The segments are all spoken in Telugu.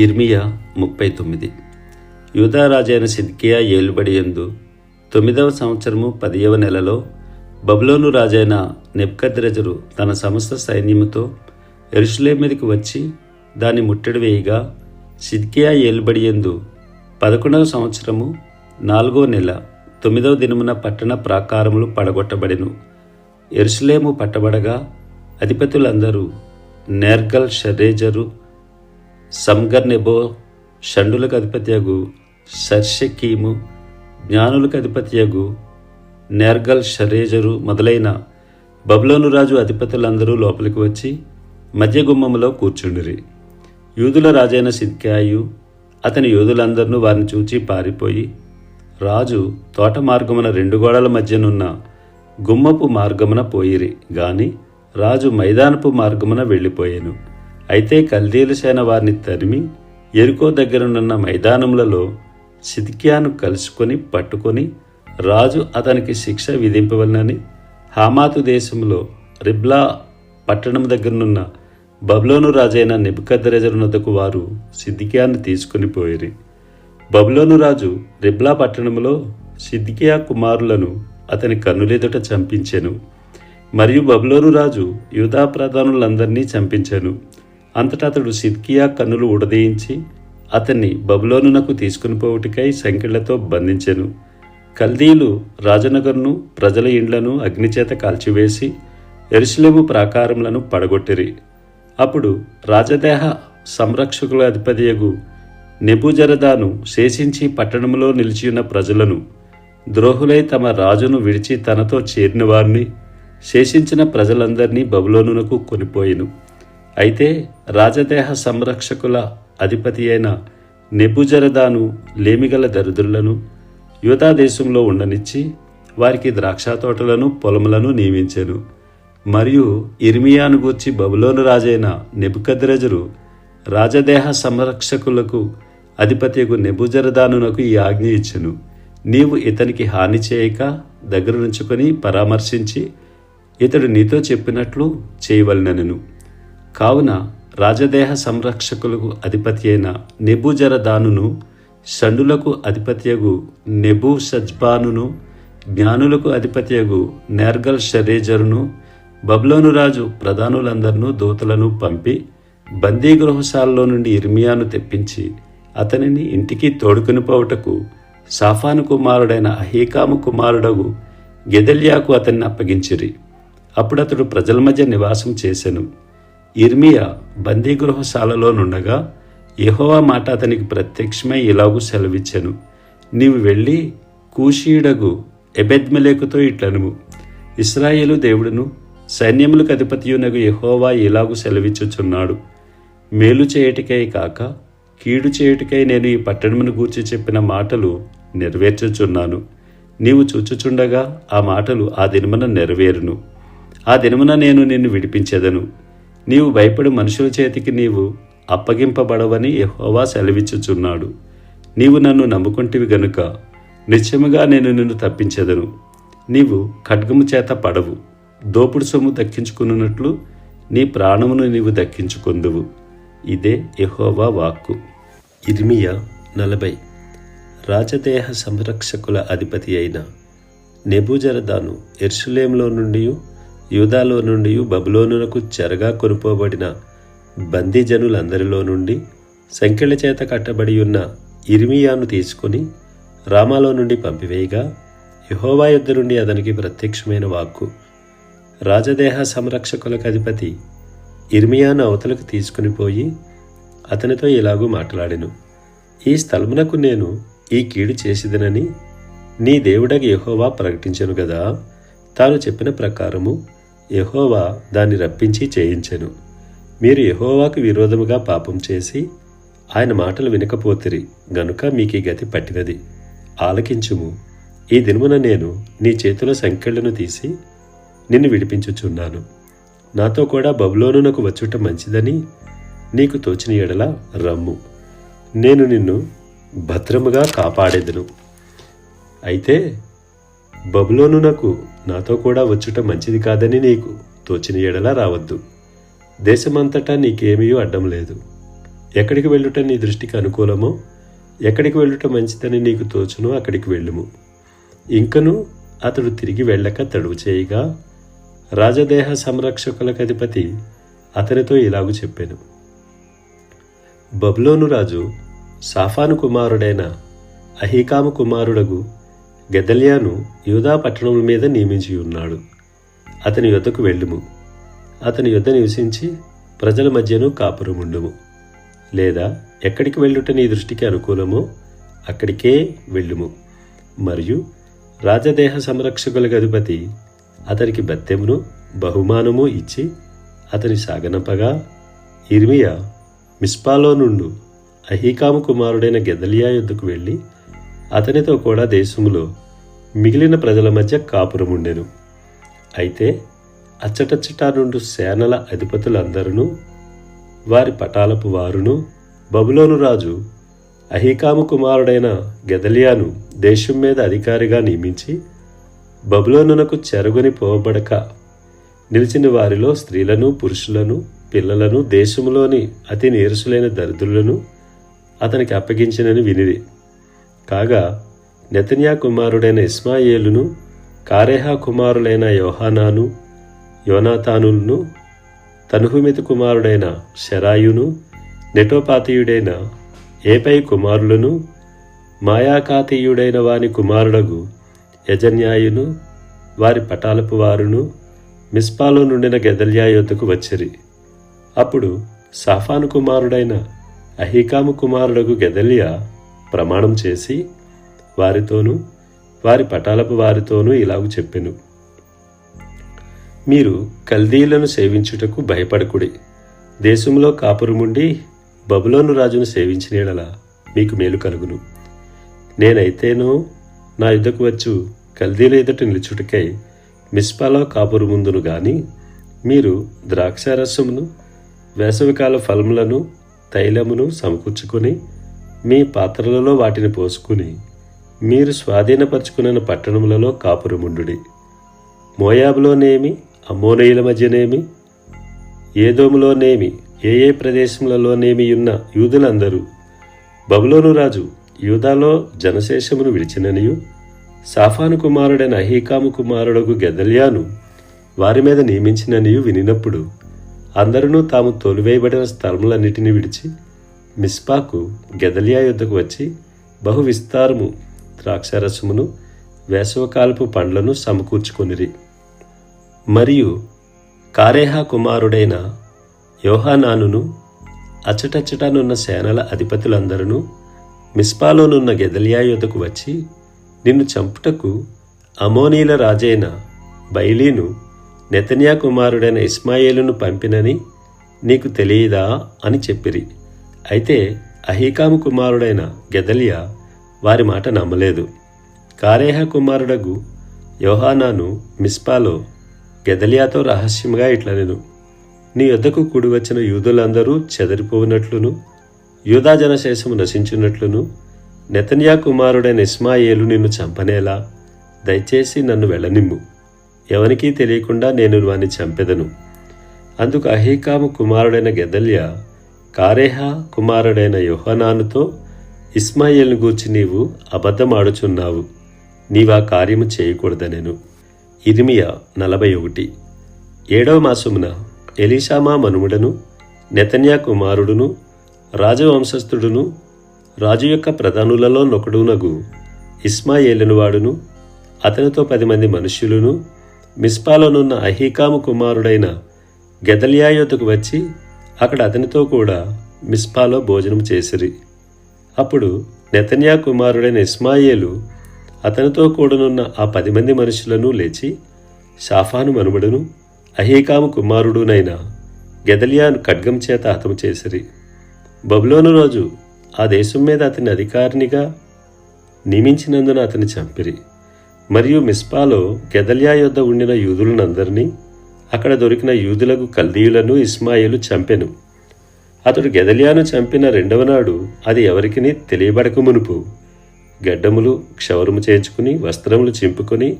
ఇర్మియా ముప్పై తొమ్మిది. యూదారాజైన సిద్కియా ఏలుబడి ఎందు తొమ్మిదవ సంవత్సరము పదియవ నెలలో బబులోను రాజైన నెప్కద్రజరు తన సమస్త సైన్యముతో ఎరుషులే మీదకి వచ్చి దాన్ని ముట్టడి వేయగా సిద్కియా ఏలుబడి ఎందు పదకొండవ సంవత్సరము నాలుగో నెల తొమ్మిదవ దినమున పట్టణ ప్రాకారములు పడగొట్టబడెను. ఎరుసలేము పట్టబడగా అధిపతులందరూ నేర్గల్ షరేజరు సంగర్నెబో షండులకు అధిపత్యగు షర్షకీము జ్ఞానులకు అధిపత్యగు నేర్గల్ షరేజరు మొదలైన బబులోను రాజు అధిపతులందరూ లోపలికి వచ్చి మధ్య గుమ్మములో కూర్చుండిరి. యూదుల రాజైన సిద్కాయు అతని యూదులందరినూ వారిని చూచి పారిపోయి రాజు తోట మార్గమున రెండు గోడల మధ్యనున్న గుమ్మపు మార్గమున పోయిరి గాని రాజు మైదానపు మార్గమున వెళ్ళిపోయాను. అయితే కల్దీల సేన వారిని తరిమి ఎరుకో దగ్గరనున్న మైదానములలో సిద్కియాను కలుసుకొని పట్టుకొని రాజు అతనికి శిక్ష విధింపవలనని హామాతు దేశంలో రిబ్లా పట్టణం దగ్గరనున్న బబులోను రాజైన నెబుకద్దరెజరునొద్దకు వారు సిద్దికియాను తీసుకుని పోయిరి. బబులోను రాజు రిబ్లా పట్టణంలో సిద్దికియా కుమారులను అతని కన్నులెదుట చంపించెను. మరియు బబులోను రాజు యూదా ప్రధానులందరినీ చంపించాను. అంతటా అతడు సిద్కియా కన్నులు ఉడదీయించి అతన్ని బబులోనునకు తీసుకుని పోవుటికై సంఖ్యలతో బంధించెను. కల్దీలు రాజనగర్ను ప్రజల ఇండ్లను అగ్నిచేత కాల్చివేసి ఎరుసలేము ప్రాకారములను పడగొట్టిరి. అప్పుడు రాజదేహ సంరక్షకుల అధిపతియగు నెబుజరదాను శేషించి పట్టణంలో నిలిచియున్న ప్రజలను ద్రోహులై తమ రాజును విడిచి తనతో చేరిన వారిని శేషించిన ప్రజలందరినీ బబులోనునకు కొనిపోయిను. అయితే రాజదేహ సంరక్షకుల అధిపతి అయిన నెబుజరదాను లేమిగల దరిద్రులను యూదా దేశంలో ఉండనిచ్చి వారికి ద్రాక్ష తోటలను పొలములను నియమించెను. మరియు ఇర్మియాను గూర్చి బబులోను రాజైన నెబుకద్రజరు రాజదేహ సంరక్షకులకు అధిపతికు నెబుజరదానునకు ఈ ఆజ్ఞ ఇచ్చెను. నీవు ఇతనికి హాని చేయక దగ్గర నుంచుకొని పరామర్శించి ఇతడు నీతో చెప్పినట్లు చేయవలనను. కావున రాజదేహ సంరక్షకులకు అధిపతి అయిన నెబుజరదానును షండులకు అధిపత్యగు నెబు సజ్బానును జ్ఞానులకు అధిపత్యగు నేర్గల్ షరేజరును బబ్లోను రాజు ప్రధానులందరినూ దూతలను పంపి బందీ గృహశాలలో నుండి ఇర్మియాను తెప్పించి అతనిని ఇంటికి తోడుకుని పోవుటకు సాఫాను కుమారుడైన అహీకాము కుమారుడగు గెదల్యాకు అతన్ని అప్పగించిరి. అప్పుడతడు ప్రజల మధ్య నివాసం చేసెను. ఇర్మియా బందీ గృహశాలలో నుండగా మాట అతనికి ప్రత్యక్షమై ఇలాగూ సెలవిచ్చెను. నీవు వెళ్ళి కూషీయుడగు ఎబెద్మెలేకుతో ఇట్లనుము. ఇస్రాయేలు దేవుడును సైన్యములకు అధిపతియునగు యహోవా ఇలాగు సెలవిచ్చుచున్నాడు. మేలు చేయుటకై కాక కీడు చేయుటికై నేను ఈ పట్టణమును గూర్చి చెప్పిన మాటలు నెరవేర్చుచున్నాను. నీవు చూచుచుండగా ఆ మాటలు ఆ దినమున నెరవేరును. ఆ దినమున నేను నిన్ను విడిపించెదను. నీవు భయపడి మనుషుల చేతికి నీవు అప్పగింపబడవని యహోవా సెలవిచ్చుచున్నాడు. నీవు నన్ను నమ్ముకుంటివి గనుక నిశ్చయముగా నేను నిన్ను తప్పించెదను. నీవు ఖడ్గము చేత పడవు. దోపుడు సొమ్ము దక్కించుకున్నట్లు నీ ప్రాణమును నీవు దక్కించుకొందువు. ఇదే యహోవా వాక్కు. ఇర్మియా నలభై. రాజదేహ సంరక్షకుల అధిపతి అయిన నెబూజరదాను ఎర్సులేంలో నుండి యూదాలో నుండి బబులోనునకు చెరగా కొనుపోబడిన బందీజనులందరిలో నుండి సంఖ్యల చేత కట్టబడి ఉన్న ఇర్మియాను తీసుకొని రామాలో నుండి పంపివేయగా యహోవా యుద్ధ నుండి అతనికి ప్రత్యక్షమైన వాక్కు. రాజదేహ సంరక్షకులకు అధిపతి ఇర్మియాను అవతలకు తీసుకుని పోయి అతనితో ఇలాగూ మాట్లాడెను. ఈ స్థలమునకు నేను ఈ కీడు చేసిదనని నీ దేవుడగ యహోవా ప్రకటించను గదా. తాను చెప్పిన ప్రకారము యహోవా దాన్ని రప్పించి చేయించెను. మీరు యహోవాకు విరోధముగా పాపం చేసి ఆయన మాటలు వినకపోతిరి గనుక మీకు ఈ గతి పట్టినది. ఆలకించుము. ఈ దినమున నేను నీ చేతిలో సంఖ్యలను తీసి నిన్ను విడిపించుచున్నాను. నాతో కూడా బబులోనునకు వచ్చుట మంచిదని నీకు తోచిన ఎడల రమ్ము. నేను నిన్ను భద్రముగా కాపాడేదను. అయితే బబులోనునకు నాతో కూడా వచ్చుట మంచిది కాదని నీకు తోచిన ఎడలా రావద్దు. దేశమంతటా నీకేమీ అడ్డం లేదు. ఎక్కడికి వెళ్ళుట నీ దృష్టికి అనుకూలమో ఎక్కడికి వెళ్ళుట మంచిదని నీకు తోచునో అక్కడికి వెళ్ళుము. ఇంకను అతడు తిరిగి వెళ్ళక తడువు చేయగా రాజదేహ సంరక్షకులకు అధిపతి అతనితో ఇలాగు చెప్పాను. బబులోను రాజు సాఫాను కుమారుడైన అహీకాము కుమారుడగు గెదల్యాను యూదా పట్టణముల మీద నియమించి ఉన్నాడు. అతని యొద్దకు వెళ్ళుము. అతని యొద్ద నివసించి ప్రజల మధ్యను కాపురముండుము. లేదా ఎక్కడికి వెళ్ళుట నీ దృష్టికి అనుకూలమో అక్కడికే వెళ్ళుము. మరియు రాజదేహ సంరక్షకుల అధిపతి అతనికి బత్తెమును బహుమానము ఇచ్చి అతని సాగనంపగా ఇర్మియా మిస్పాలో నుండు అహీకాము కుమారుడైన గెదలియా యుద్ధకు వెళ్ళి అతనితో కూడా దేశములో మిగిలిన ప్రజల మధ్య కాపురముండెను అయితే అచ్చటచ్చటా నుండి సేనల అధిపతులందరూ వారి పటాలపు వారును బబులోను రాజు అహీకాము కుమారుడైన గెదలియాను దేశం మీద అధికారిగా నియమించి బబులోనునకు చెరగొని పోబడక నిలిచిన వారిలో స్త్రీలను పురుషులను పిల్లలను దేశంలోని అతి నీరసులైన దరిద్రులను అతనికి అప్పగించినని వినిది కాగా నెతన్యా కుమారుడైన ఇస్మాయేలును కారేహా కుమారులైన యోహానాను యోనాతానులను తనుహుమితి కుమారుడైన శరాయును నెటోపాతీయుడైన ఏపై కుమారులను మాయాకాతీయుడైన వాని కుమారుడగు యజన్యాయును వారి పటాలపు వారును మిస్పాలో నుండిన గెదల్యా యొద్దకు వచ్చిరి. అప్పుడు సాఫాను కుమారుడైన అహీకాము కుమారుడగు గెదల్యా ప్రమాణం చేసి వారితోనూ వారి పటాలపు వారితోనూ ఇలాగు చెప్పెను. మీరు కల్దీలను సేవించుటకు భయపడకుడి. దేశంలో కాపురముండి బబులోను రాజును సేవించిన మీకు మేలు కలుగును. నేనైతేనో నా యుద్ధకు వచ్చు కల్దీల ఎదుట నిలుచుటకై మిస్పాలో కాపురు ముందును గాని మీరు ద్రాక్షారసమును వేసవికాల ఫలములను తైలమును సమకూర్చుకొని మీ పాత్రలలో వాటిని పోసుకుని మీరు స్వాధీనపరుచుకున్న పట్టణములలో కాపురముండుడి. మోయాబులోనేమి అమోనయుల మధ్యనేమి ఏదోములోనేమి ఏ ఏ ప్రదేశములలోనేమి ఉన్న యూదులందరూ బబులోను రాజు యూదాలో జనశేషమును విడిచిననియు సాఫాను కుమారుడైన అహీకాము కుమారుడకు గెదల్యాను వారి మీద నియమించిననియు వినినప్పుడు అందరూ తాము తోలివేయబడిన స్థలములన్నిటినీ విడిచి మిస్పాకు గెదలియా యుద్ధకు వచ్చి బహు విస్తారము ద్రాక్షారసమును వేసవకాలపు పండ్లను సమకూర్చుకొనిరి. మరియు కారేహా కుమారుడైన యోహానానును అచటచటనున్న సేనల అధిపతులందరూ మిస్పాలోనున్న గెదలియా యుద్ధకు వచ్చి నిన్ను చంపుటకు అమోనీల రాజైన బైలీను నెతన్యా కుమారుడైన ఇస్మాయేలును పంపినని నీకు తెలియదా అని చెప్పిరి. అయితే అహీకాము కుమారుడైన గెదలియా వారి మాట నమ్మలేదు. కారేహ కుమారుడగు యోహానాను మిస్పాలో గెదలియాతో రహస్యంగా ఇట్లనెను నీ యొద్దకు కూడి వచ్చిన యూదులందరూ చెదరిపోవునట్లును యూదా జనశేషము నశించున్నట్లును నెతన్యా కుమారుడైన ఇస్మాయేలు నిన్ను చంపనేలా దయచేసి నన్ను వెళ్ళనిమ్ము. ఎవరికీ తెలియకుండా నేను వాని చంపెదను. అందుకు అహీకాము కుమారుడైన గెదల్యా కారేహ కుమారుడైన యోహనానుతో ఇస్మాయిల్ను గూర్చి నీవు అబద్ధమాడుచున్నావు. నీవా కార్యము చేయకూడదనెను. ఇరిమియా నలభై ఒకటి ఏడవ మాసమున ఎలీషామా మనుముడను నెతన్యా కుమారుడును రాజవంశస్థుడును రాజు యొక్క ప్రధానులలో నొకడునగు ఇస్మాయేలును వాడును. అతనితో పది మంది మనుష్యులను మిస్పాలోనున్న అహీకాము కుమారుడైన గెదలియాయోతకు వచ్చి అక్కడ అతనితో కూడా మిస్పాలో భోజనం చేసిరి. అప్పుడు నెతన్యా కుమారుడైన ఇస్మాయేలు అతనితో కూడనున్న ఆ పది మంది మనుషులను లేచి షాఫాను మనుమడును అహీకాము కుమారుడునైన గెదలియాను ఖడ్గం చేత హతము చేసిరి. బబులోను రోజు ఆ దేశం మీద అతని అధికారినిగా నియమించినందున అతని చంపిరి. మరియు మిస్పాలో గెదలియా యొద్ద ఉండిన యూదులనందరినీ అక్కడ దొరికిన యూదులకు కల్దీయులను ఇస్మాయిలు చంపెను. అతడు గెదలియాను చంపిన రెండవ నాడు అది ఎవరికిని తెలియబడక మునుపు గడ్డములు క్షవరము చేయించుకుని వస్త్రములు చింపుకొని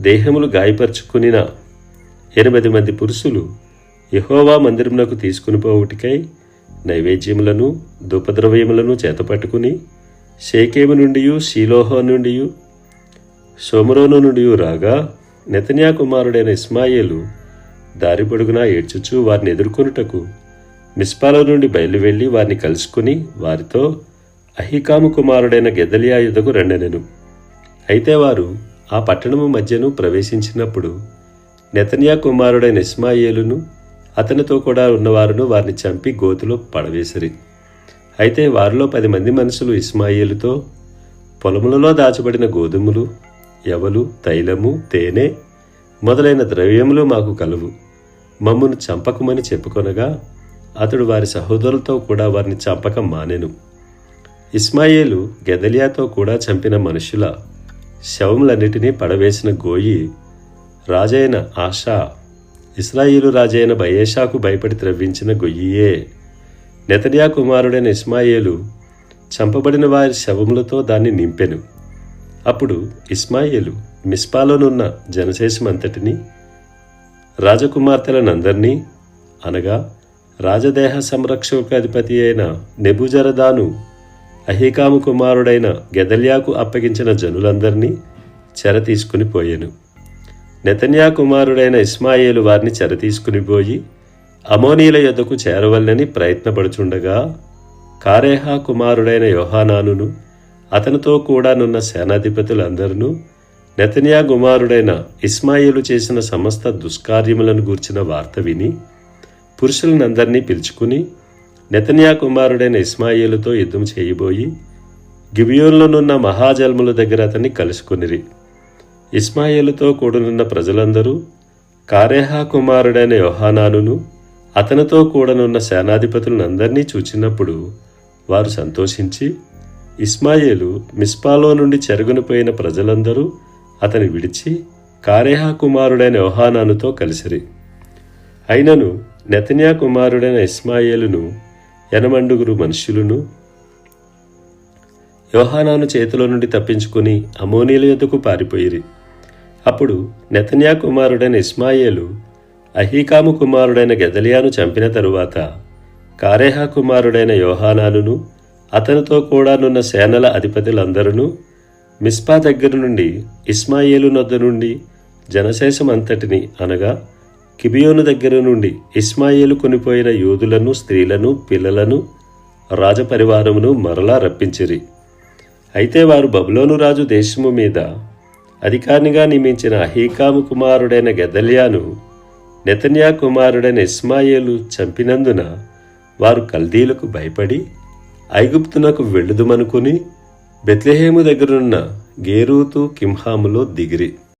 దేహములు గాయపరుచుకునిన. ఎనిమిది మంది పురుషులు యహోవా మందిరమునకు తీసుకుని పోవుటికై నైవేద్యములను ధూపద్రవ్యములను చేతపట్టుకుని షేకేము నుండి షీలోహో నుండి సోమరోను నుండి రాగా నెతన్యా కుమారుడైన ఇస్మాయేలు దారి పొడుగునా ఏడ్చుచూ వారిని ఎదుర్కొనుటకు. మిస్పాల నుండి బయలువెళ్ళి వారిని కలుసుకుని వారితో అహికాము కుమారుడైన గెదలియా యుధకు రెండనెను అయితే వారు ఆ పట్టణము మధ్యను ప్రవేశించినప్పుడు నెతన్యా కుమారుడైన ఇస్మాయేలును అతనితో కూడా ఉన్నవారును వారిని చంపి గోతులో పడవేసిరి. అయితే వారిలో పది మంది మనుషులు ఇస్మాయిలుతో పొలములలో దాచబడిన గోధుమలు ఎవలు తైలము తేనె మొదలైన ద్రవ్యములు మాకు కలువు. మమ్మును చంపకమని చెప్పుకొనగా అతడు వారి సహోదరులతో కూడా వారిని చంపక మానెను. ఇస్మాయేలు గెదలియాతో కూడా చంపిన మనుషుల శవములన్నిటినీ పడవేసిన గోయి రాజైన ఆషా ఇస్రాయిలు రాజైన బయేషాకు భయపడి త్రవ్వించిన గొయ్యియే. నెతన్యా కుమారుడైన ఇస్మాయేలు చంపబడిన వారి శవములతో దాన్ని నింపెను. అప్పుడు ఇస్మాయేలు మిస్పాలోనున్న జనశేషమంతటిని రాజకుమార్తెలనందరినీ అనగా రాజదేహ సంరక్షకాధిపతి అయిన నెబుజరదాను అహీకాము కుమారుడైన గెదల్యాకు అప్పగించిన జనులందరినీ చెర తీసుకుని పోయెను. నెతన్యా కుమారుడైన ఇస్మాయేలు వారిని చెర తీసుకుని పోయి అమోనీల యొద్దకు చేరవల్లని ప్రయత్నపడుచుండగా కారేహా కుమారుడైన యోహానానును అతనితో కూడానున్న సేనాధిపతులందరూ నెతన్యా కుమారుడైన ఇస్మాయిలు చేసిన సమస్త దుష్కార్యములను గూర్చిన వార్త విని పురుషులనందరినీ పిలుచుకుని నెతన్యా కుమారుడైన ఇస్మాయిలుతో యుద్ధం చేయబోయి గిబియోన్లోనున్న మహాజల్ముల దగ్గర అతన్ని కలుసుకునిరి. ఇస్మాయిలుతో కూడనున్న ప్రజలందరూ కారేహా కుమారుడైన యోహానానును అతనితో కూడనున్న సేనాధిపతులనందరినీ చూచినప్పుడు వారు సంతోషించి ఇస్మాయేలు మిస్పాలో నుండి చెరుగునిపోయిన ప్రజలందరూ అతని విడిచి కారేహా కుమారుడైన యోహానానుతో కలిసిరి. అయినను నెతన్యా కుమారుడైన ఇస్మాయేలును ఎనమండుగురు మనుష్యులను యోహానాను చేతిలో నుండి తప్పించుకుని అమోనీల యొద్దకు పారిపోయిరి. అప్పుడు నెతన్యా కుమారుడైన ఇస్మాయేలు అహీకాము కుమారుడైన గెదలియాను చంపిన తరువాత కారేహా కుమారుడైన యోహానానును అతనితో కూడానున్న సేనల అధిపతులందరూ మిస్పా దగ్గర నుండి ఇస్మాయేలు నొద్ద నుండి జనశేషం అంతటిని అనగా కిబియోను దగ్గర నుండి ఇస్మాయేలు కొనిపోయిన యూదులను స్త్రీలను పిల్లలను రాజపరివారమును మరలా రప్పించిరి. అయితే వారు బబులోను రాజు దేశము మీద అధికారినిగా నియమించిన అహీకాము కుమారుడైన గెదలియాను నెతన్యా కుమారుడైన ఇస్మాయేలు చంపినందున వారు కల్దీలకు భయపడి ఐగుప్తునకు వెళ్ళుదుమనుకుని బెత్లెహేము దగ్గరున్న గేరూతు కింహాములో దిగిరి.